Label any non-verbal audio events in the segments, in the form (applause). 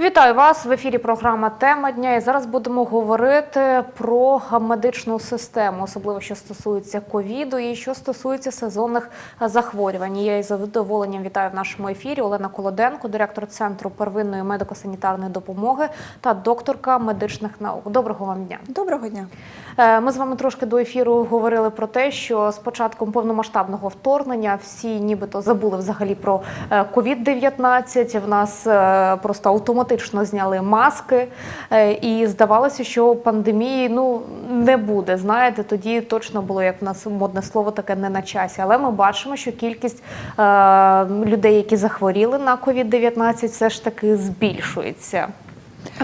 Вітаю вас в ефірі. Програма Тема дня. І зараз будемо говорити про медичну систему, особливо що стосується ковіду і що стосується сезонних захворювань. Я із задоволенням вітаю в нашому ефірі Олена Колоденко, директор центру первинної медико-санітарної допомоги та докторка медичних наук. Доброго вам дня. Доброго дня. Е, Ми з вами трошки до ефіру говорили про те, що з початком повномасштабного вторгнення всі нібито забули взагалі про COVID-19. В нас е, просто автоматично зняли маски, е, і здавалося, що пандемії ну не буде. Знаєте, тоді точно було як в нас модне слово таке не на часі. Але ми бачимо, що кількість е, людей, які захворіли на COVID-19, все ж таки збільшується.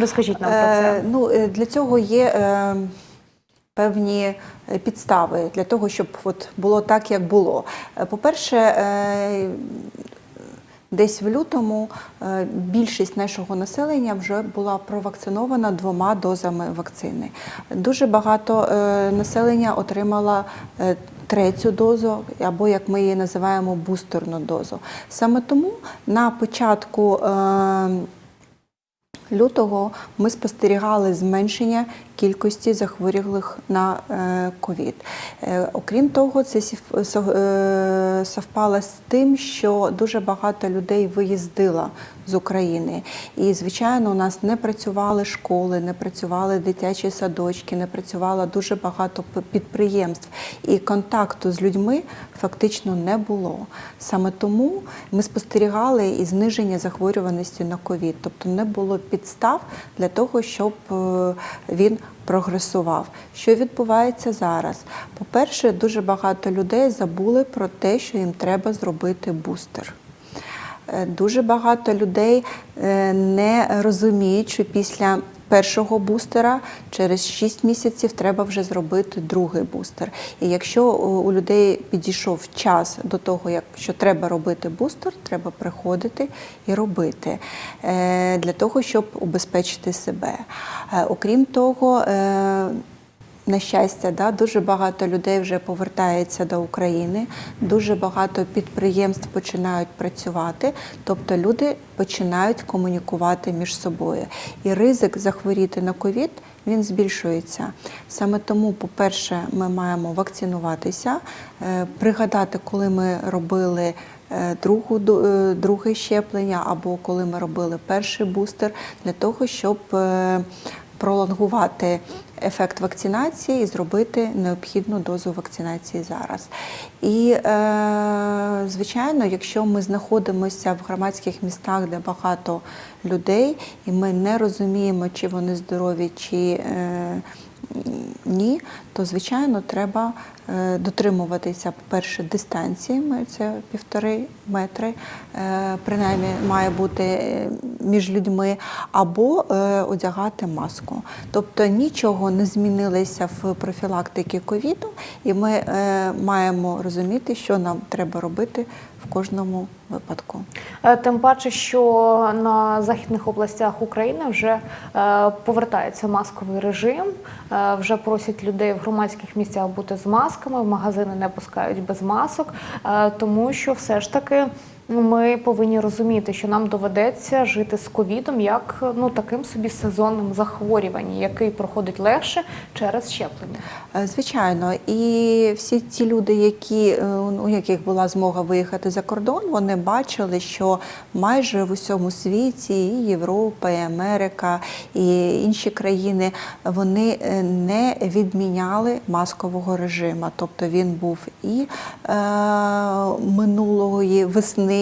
Розкажіть нам про це. Е, ну, для цього є певні підстави для того, щоб от було так, як було. По-перше, десь в лютому е, більшість нашого населення вже була провакцинована двома дозами вакцини. Дуже багато е, населення отримала е, третю дозу, або як ми її називаємо бустерну дозу. Саме тому на початку. лютого ми спостерігали зменшення кількості захворілих на е, ковід. Е, Окрім того, це е, совпало з тим, що дуже багато людей виїздило з України. І, звичайно, у нас не працювали школи, не працювали дитячі садочки, не працювало дуже багато підприємств. І контакту з людьми фактично не було. Саме тому ми спостерігали і зниження захворюваності на ковід, тобто не було підстав для того, щоб він прогресував. Що відбувається зараз? По-перше, дуже багато людей забули про те, що їм треба зробити бустер. Е, Дуже багато людей е, не розуміють, що після першого бустера через 6 місяців треба вже зробити другий бустер. І якщо у у людей підійшов час до того, як що треба робити бустер, треба приходити і робити е, для того, щоб убезпечити себе. Е, Окрім того, е, на щастя, да, дуже багато людей вже повертається до України, дуже багато підприємств починають працювати, тобто люди починають комунікувати між собою. І ризик захворіти на ковід він збільшується. Саме тому, по-перше, ми маємо вакцинуватися, е, пригадати, коли ми робили. е, Другу е, друге щеплення або коли ми робили перший бустер для того, щоб пролонгувати ефект вакцинації і зробити необхідну дозу вакцинації зараз. І, е, звичайно, якщо ми знаходимося в громадських містах, де багато людей, і ми не розуміємо, чи вони здорові, чи е, ні, то звичайно треба е, дотримуватися, по-перше, дистанції, це півтори метри, е, принаймні має бути е, між людьми, або одягати маску. Тобто нічого не змінилося в профілактиці ковіду, і ми маємо розуміти, що нам треба робити в кожному випадку. Е, Тим паче, що на західних областях України вже е, повертається масковий режим. Е, Вже просять людей в громадських місцях бути з масками, в магазини не пускають без масок, тому що все ж таки. Ми повинні розуміти, що нам доведеться жити з ковідом як ну таким собі сезонним захворюванням, який проходить легше через щеплення. Е, Звичайно, і всі ті люди, які е, у яких була змога виїхати за кордон, вони бачили, що майже в усьому світі, і Європа, і Америка, і інші країни, вони е, не відміняли маскового режиму. Тобто він був і е, минулої весни,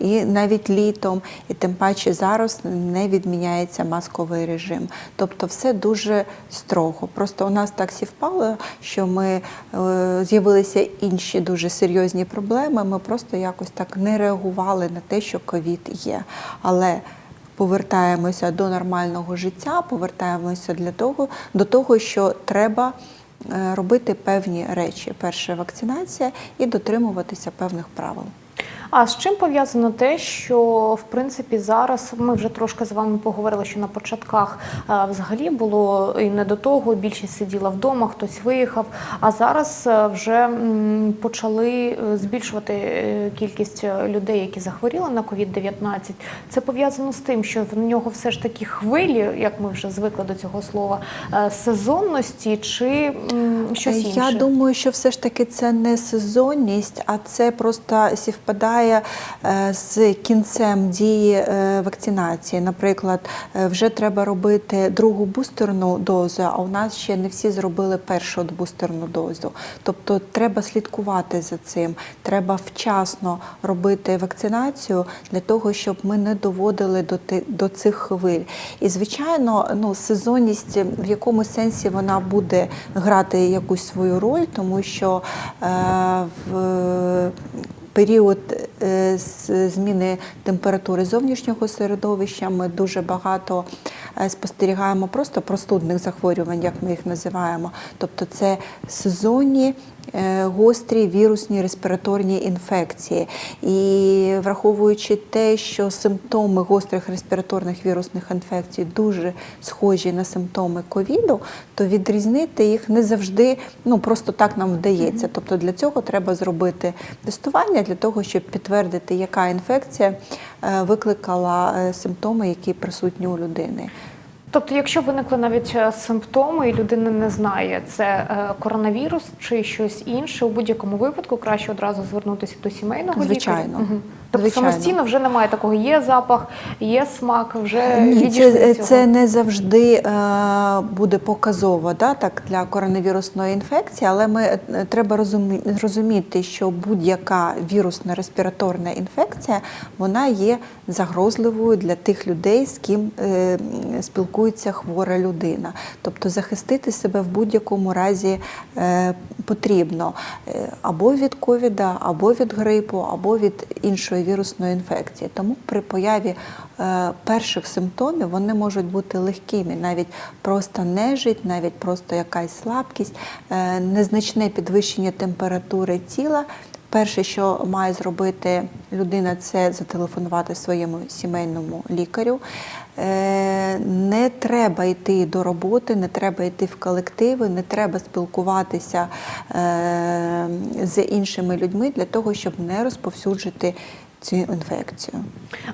і навіть літом, і тим паче зараз не відміняється масковий режим. Тобто, все дуже строго. Просто у нас так сівпало, що ми е, з'явилися інші дуже серйозні проблеми. Ми просто якось так не реагували на те, що ковід є. Але повертаємося до нормального життя, повертаємося для того, до того, що треба. е, Робити певні речі: перше вакцинація і дотримуватися певних правил. А з чим пов'язано те, що в принципі зараз ми вже трошки з вами поговорили, що на початках е, взагалі було і не до того. Більшість сиділа вдома, хтось виїхав. А зараз е, вже почали е, збільшувати кількість людей, які захворіли на COVID-19. Це пов'язано з тим, що в нього все ж таки хвилі, як ми вже звикли до цього слова, сезонності чи щось інше. Я думаю, що все ж таки це не сезонність, а це просто співпадає е, з кінцем дії е, вакцинації. Наприклад, е, вже треба робити другу бустерну дозу, а у нас ще не всі зробили першу бустерну дозу. Тобто треба слідкувати за цим. Треба вчасно робити вакцинацію для того, щоб ми не доводили до, до цих хвиль. І звичайно, ну сезонність в якому сенсі вона буде грати якусь свою роль, тому що е, в період е, зміни температури зовнішнього середовища ми дуже багато е, спостерігаємо просто простудних захворювань, як ми їх називаємо. Тобто це сезонні гострі вірусні респіраторні інфекції. І враховуючи те, що симптоми гострих респіраторних вірусних інфекцій дуже схожі на симптоми ковіду, то відрізнити їх не завжди ну, просто так нам вдається. Тобто для цього треба зробити тестування для того, щоб підтвердити, яка інфекція е, викликала е, симптоми, які присутні у людини. Тобто, якщо виникли навіть е, симптоми, і людина не знає, це е, коронавірус чи щось інше, у будь-якому випадку краще одразу звернутися до сімейного Звичайно. лікаря. Тобто Звичайно. самостійно вже немає такого. Є запах, є смак, вже Ні, це, цього. це не завжди е, буде показово да, так, для коронавірусної інфекції, але ми е, треба розумі, розуміти, що будь-яка вірусна респіраторна інфекція вона є загрозливою для тих людей, з ким е, спілкується хвора людина. Тобто захистити себе в будь-якому разі е, потрібно е, або від ковіда, або від грипу, або від іншої вірусної інфекції. Тому при появі е, перших симптомів вони можуть бути легкими, навіть просто нежить, навіть просто якась слабкість, е, незначне підвищення температури тіла. Перше, що має зробити людина, це зателефонувати своєму сімейному лікарю. Е, Не треба йти до роботи, не треба йти в колективи, не треба спілкуватися з іншими людьми для того, щоб не розповсюджити цю інфекцію.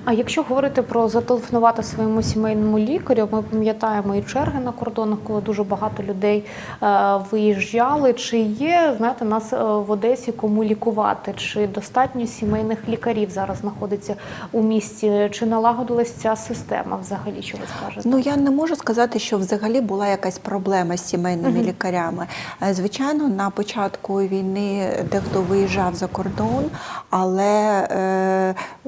А якщо говорити про зателефонувати своєму сімейному лікарю, ми пам'ятаємо і черги на кордонах, коли дуже багато людей е, виїжджали. Чи є знаєте, нас е, в Одесі кому лікувати? Чи достатньо сімейних лікарів зараз знаходиться у місті? Чи налагодилась ця система взагалі? Що ви скажете? Ну я не можу сказати, що взагалі була якась проблема з сімейними Мгм. лікарями. Е, Звичайно, на початку війни дехто виїжджав за кордон, але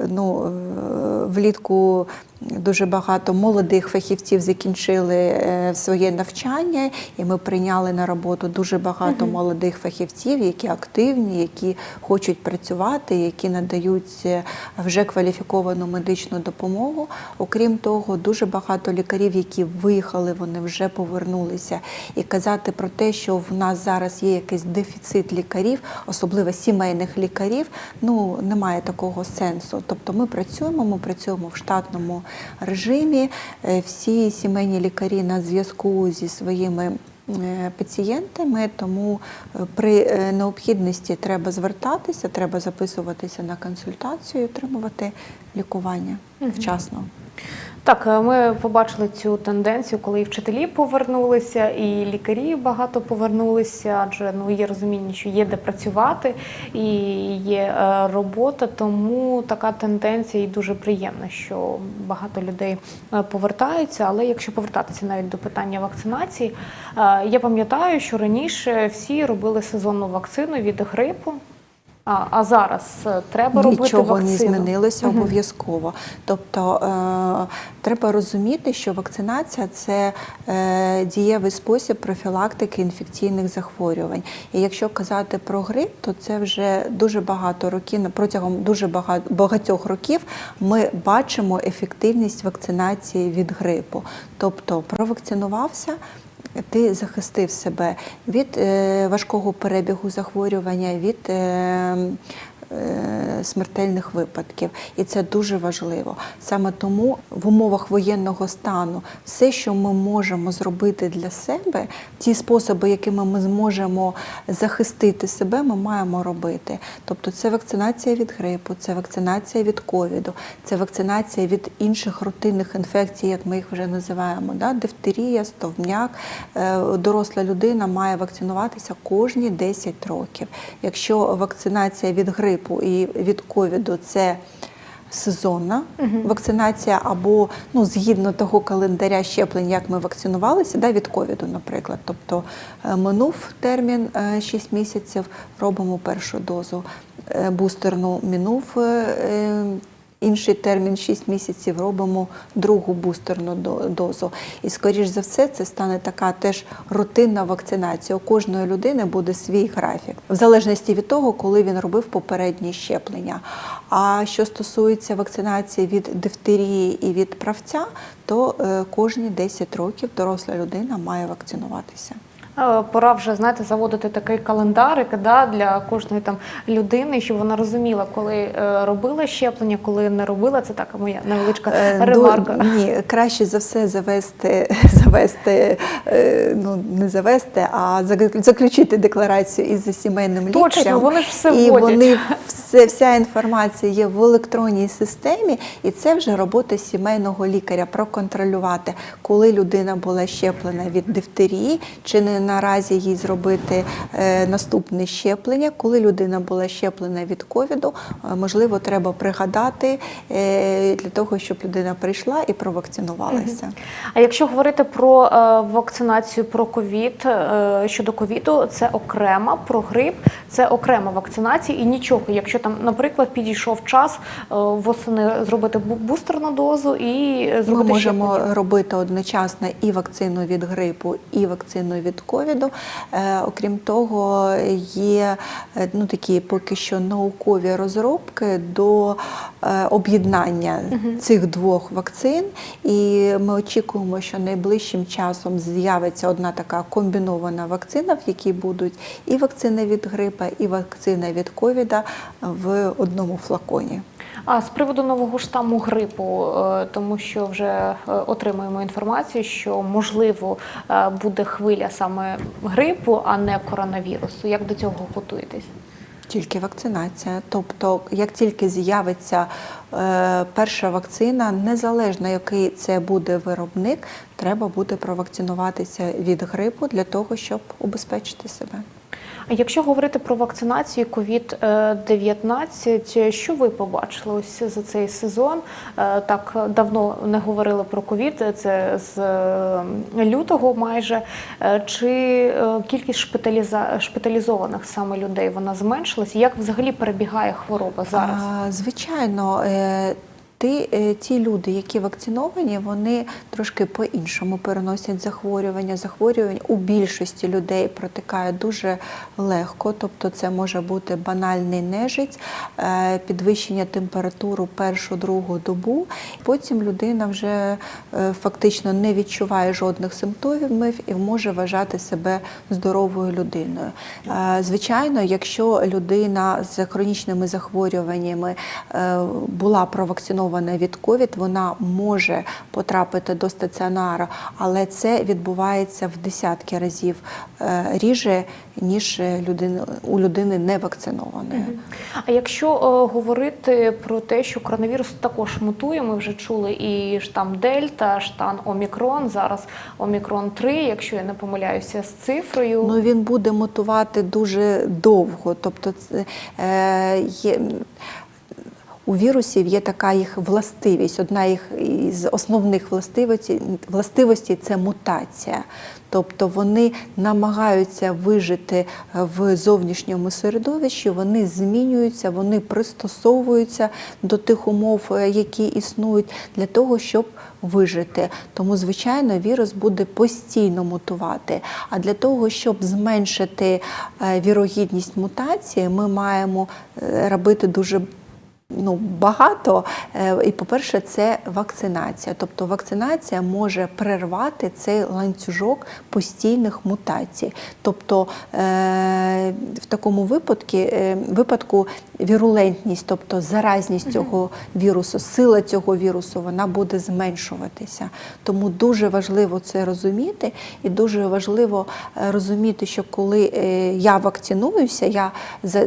ну, е, влітку. Дуже багато молодих фахівців закінчили е, своє навчання, і ми прийняли на роботу дуже багато Мгм. молодих фахівців, які активні, які хочуть працювати, які надають е, вже кваліфіковану медичну допомогу. Окрім того, дуже багато лікарів, які виїхали, вони вже повернулися. І казати про те, що в нас зараз є якийсь дефіцит лікарів, особливо сімейних лікарів, ну немає такого сенсу. Тобто ми працюємо, ми працюємо в штатному режимі. Е, Всі сімейні лікарі на зв'язку зі своїми е, пацієнтами, тому е, при необхідності треба звертатися, треба записуватися на консультацію, і отримувати лікування вчасно. Так, е, ми побачили цю тенденцію, коли і вчителі повернулися, і лікарі багато повернулися, адже ну є розуміння, що є де працювати і є е, робота. Тому така тенденція і дуже приємна, що багато людей е, повертаються. Але якщо повертатися навіть до питання вакцинації, я пам'ятаю, що раніше всі робили сезонну вакцину від грипу. А, а зараз е, треба робити Нічого вакцину. не змінилося Мгм. обов'язково. Тобто е, треба розуміти, що вакцинація це е, дієвий спосіб профілактики інфекційних захворювань. І якщо казати про грип, то це вже дуже багато років, протягом дуже багато багатьох років ми бачимо ефективність вакцинації від грипу. Тобто провакцинувався. Ти захистив себе від е, важкого перебігу захворювання, від е, смертельних випадків. І це дуже важливо. Саме тому в умовах воєнного стану все, що ми можемо зробити для себе, ті способи, якими ми зможемо захистити себе, ми маємо робити. Тобто це вакцинація від грипу, це вакцинація від ковіду, це вакцинація від інших рутинних інфекцій, як ми їх вже називаємо. Да? Дифтерія, стовбняк. Е, Доросла людина має вакцинуватися кожні 10 років. Якщо вакцинація від грипу і від ковіду це сезонна вакцинація, або ну, згідно того календаря щеплень, як ми вакцинувалися, да, від ковіду, наприклад. Тобто е, минув термін е, 6 місяців, робимо першу дозу е, бустерну, минув. Інший термін 6 місяців робимо другу бустерну до- дозу. І, скоріш за все, це стане така теж рутинна вакцинація. У кожної людини буде свій графік, в залежності від того, коли він робив попередні щеплення. А що стосується вакцинації від дифтерії і від правця, то е, кожні 10 років доросла людина має вакцинуватися. Е, Пора вже знаєте заводити такий календарик да, для кожної там людини, щоб вона розуміла, коли е, робила щеплення, коли не робила. Це така моя невеличка Е, ремарка. ду- Ні, краще за все завести, (laughs) завести, ну не завести, а зак- заключити декларацію із сімейним лікарем. Точно, вони ж все і вводять. вони все, вся інформація є в електронній системі, і це вже робота сімейного лікаря проконтролювати, коли людина була щеплена від дифтерії, чи не наразі їй зробити е, наступне щеплення. Коли людина була щеплена від ковіду, е, можливо, треба пригадати е, для того, щоб людина прийшла і провакцинувалася. А якщо говорити про вакцинацію про ковід щодо ковіду, це окрема про грип, це окрема вакцинація і нічого. Якщо там, наприклад, підійшов час восени зробити бу- бустерну дозу і е, Ми можемо щеплення. робити одночасно і вакцину від грипу, і вакцину від ковіду. Е, окрім того, є е, ну, такі поки що наукові розробки до е, об'єднання цих двох вакцин. І ми очікуємо, що найближчим часом з'явиться одна така комбінована вакцина, в якій будуть і вакцина від грипа, і вакцина від ковіда в одному флаконі. А з приводу нового штаму грипу, е, тому що вже е, отримуємо інформацію, що можливо е, буде хвиля саме грипу, а не коронавірусу. Як до цього готуєтесь? Тільки вакцинація. Тобто, як тільки з'явиться е, перша вакцина, незалежно який це буде виробник, треба буде провакцинуватися від грипу для того, щоб убезпечити себе. Якщо говорити про вакцинацію COVID-19, що ви побачили ось за цей сезон? Е, Так давно не говорили про ковід, це з е, лютого майже. Е, Чи кількість шпиталіза... шпиталізованих саме людей вона зменшилась? Як взагалі перебігає хвороба зараз? Звичайно, ти, е, ті люди, які вакциновані, вони трошки по-іншому переносять захворювання. Захворювання у більшості людей протикає дуже легко, тобто це може бути банальний нежиць, е, підвищення температури першу другу добу. Потім людина вже е, фактично не відчуває жодних симптомів і може вважати себе здоровою людиною. Звичайно, якщо людина з хронічними захворюваннями була провакцинована від ковід, вона може потрапити до стаціонару, але це відбувається в десятки разів е, ріже, ніж людини, у людини не вакцинованої. А якщо е, говорити про те, що коронавірус також мутує, ми вже чули і штам Дельта, штам Омікрон, зараз Омікрон 3, якщо я не помиляюся з цифрою. Ну він буде мутувати дуже довго. Тобто, це, е, є, у вірусів є така їх властивість. Одна їх із основних властивостей, властивостей це мутація. Тобто вони намагаються вижити в зовнішньому середовищі, вони змінюються, вони пристосовуються до тих умов, е, які існують, для того, щоб вижити. Тому, звичайно, вірус буде постійно мутувати. А для того, щоб зменшити е, вірогідність мутації, ми маємо е, робити дуже ну, багато. Е, І, по-перше, це вакцинація. Тобто вакцинація може перервати цей ланцюжок постійних мутацій. Тобто е, в такому випадку, е, випадку вірулентність, тобто заразність цього вірусу, сила цього вірусу, вона буде зменшуватися. Тому дуже важливо це розуміти, і дуже важливо розуміти, що коли я вакцинуюся, я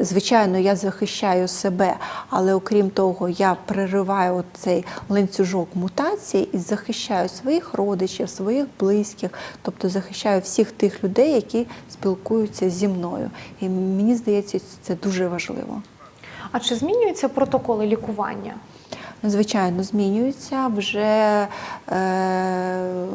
звичайно я захищаю себе, але окрім того, я перериваю цей ланцюжок мутацій і захищаю своїх родичів, своїх близьких, тобто захищаю всіх тих людей, які спілкуються зі мною. І мені здається, це дуже важливо. А чи змінюються протоколи лікування? Звичайно, змінюються вже е,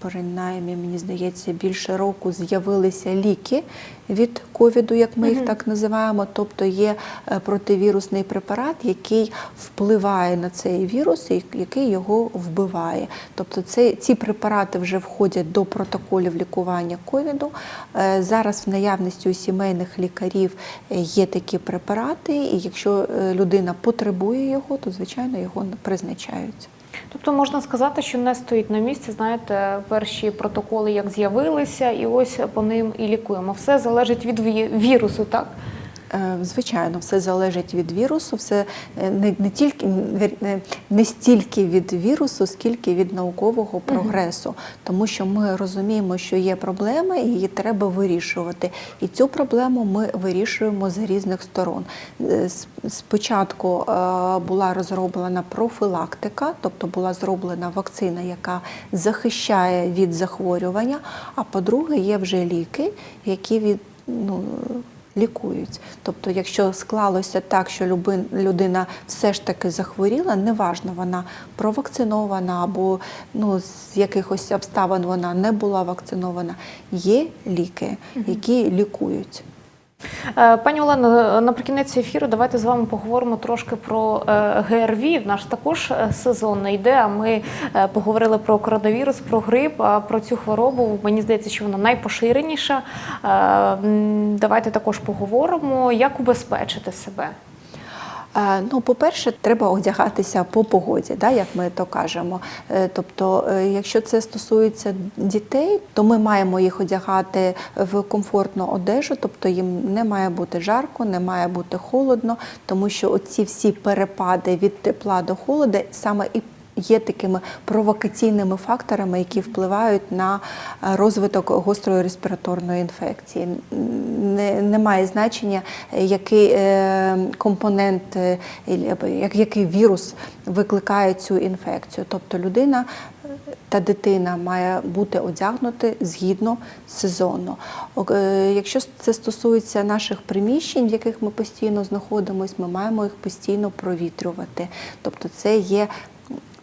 принаймні, мені здається, більше року з'явилися ліки від ковіду, як ми їх так називаємо. Тобто є е, противірусний препарат, який впливає на цей вірус і який його вбиває. Тобто це, ці препарати вже входять до протоколів лікування ковіду. Е, Зараз в наявності у сімейних лікарів є такі препарати, і якщо е, людина потребує його, то звичайно його призначають. Тобто можна сказати, що не стоїть на місці, знаєте, перші протоколи як з'явилися, і ось по ним і лікуємо. Все залежить від ві- вірусу, так? Е, Звичайно, все залежить від вірусу, все е, не, не тільки не- не стільки від вірусу, скільки від наукового прогресу, тому що ми розуміємо, що є проблема, і її треба вирішувати. І цю проблему ми вирішуємо з різних сторон. Е, Спочатку була розроблена профілактика, тобто була зроблена вакцина, яка захищає від захворювання. А по-друге, є вже ліки, які від ну, лікують. Тобто, якщо склалося так, що людина все ж таки захворіла, неважно, вона провакцинована або ну, з якихось обставин вона не була вакцинована, є ліки, які лікують. Е, Пані Олено, наприкінець ефіру давайте з вами поговоримо трошки про е, ГРВІ. Наш також е, сезон не йде. А ми е, поговорили про коронавірус, про грип. А про цю хворобу мені здається, що вона найпоширеніша. Е, Давайте також поговоримо, як убезпечити себе. Е, Ну, по-перше, треба одягатися по погоді, да, як ми то кажемо. Е, Тобто, е, якщо це стосується дітей, то ми маємо їх одягати в комфортну одежу, тобто їм не має бути жарко, не має бути холодно, тому що оці всі перепади від тепла до холоду саме і є такими провокаційними факторами, які впливають на розвиток гострої респіраторної інфекції. Не, немає значення, е, який е, компонент, е, як- який вірус викликає цю інфекцію. Тобто людина та дитина має бути одягнути згідно сезону. Якщо це стосується наших приміщень, в яких ми постійно знаходимося, ми маємо їх постійно провітрювати. Тобто це є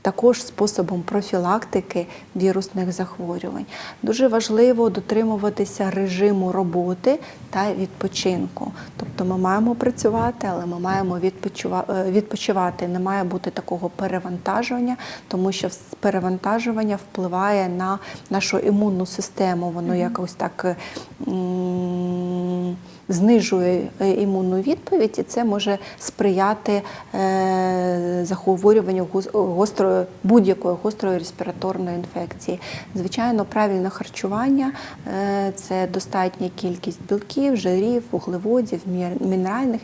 також способом профілактики вірусних захворювань. Дуже важливо дотримуватися режиму роботи та відпочинку. Тобто ми маємо працювати, але ми маємо е, відпочивати. Не має бути такого перевантаження, тому що перевантажування впливає на нашу імунну систему. Воно якось так. м, Знижує е, імунну відповідь, і це може сприяти е, захворюванню гос- гострої будь-якої гострої респіраторної інфекції. Звичайно, правильне харчування е, це достатня кількість білків, жирів, вуглеводів, мі- мінеральних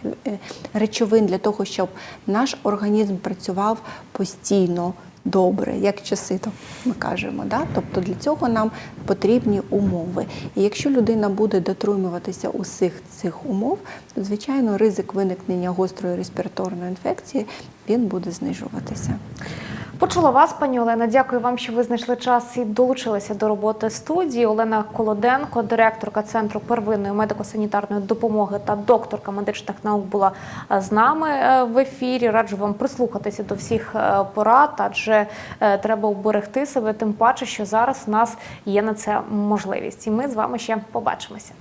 речовин для того, щоб наш організм працював постійно. Добре, як часи, то ми кажемо. Да? Тобто для цього нам потрібні умови. І якщо людина буде дотримуватися усіх цих умов, то звичайно ризик виникнення гострої респіраторної інфекції він буде знижуватися. Почула вас, пані Олена. Дякую вам, що ви знайшли час і долучилися до роботи студії. Олена Колоденко, директорка центру первинної медико-санітарної допомоги та докторка медичних наук, була з нами е, в ефірі. Раджу вам прислухатися до всіх е, порад, адже е, треба уберегти себе, тим паче, що зараз в нас є на це можливість. І ми з вами ще побачимося.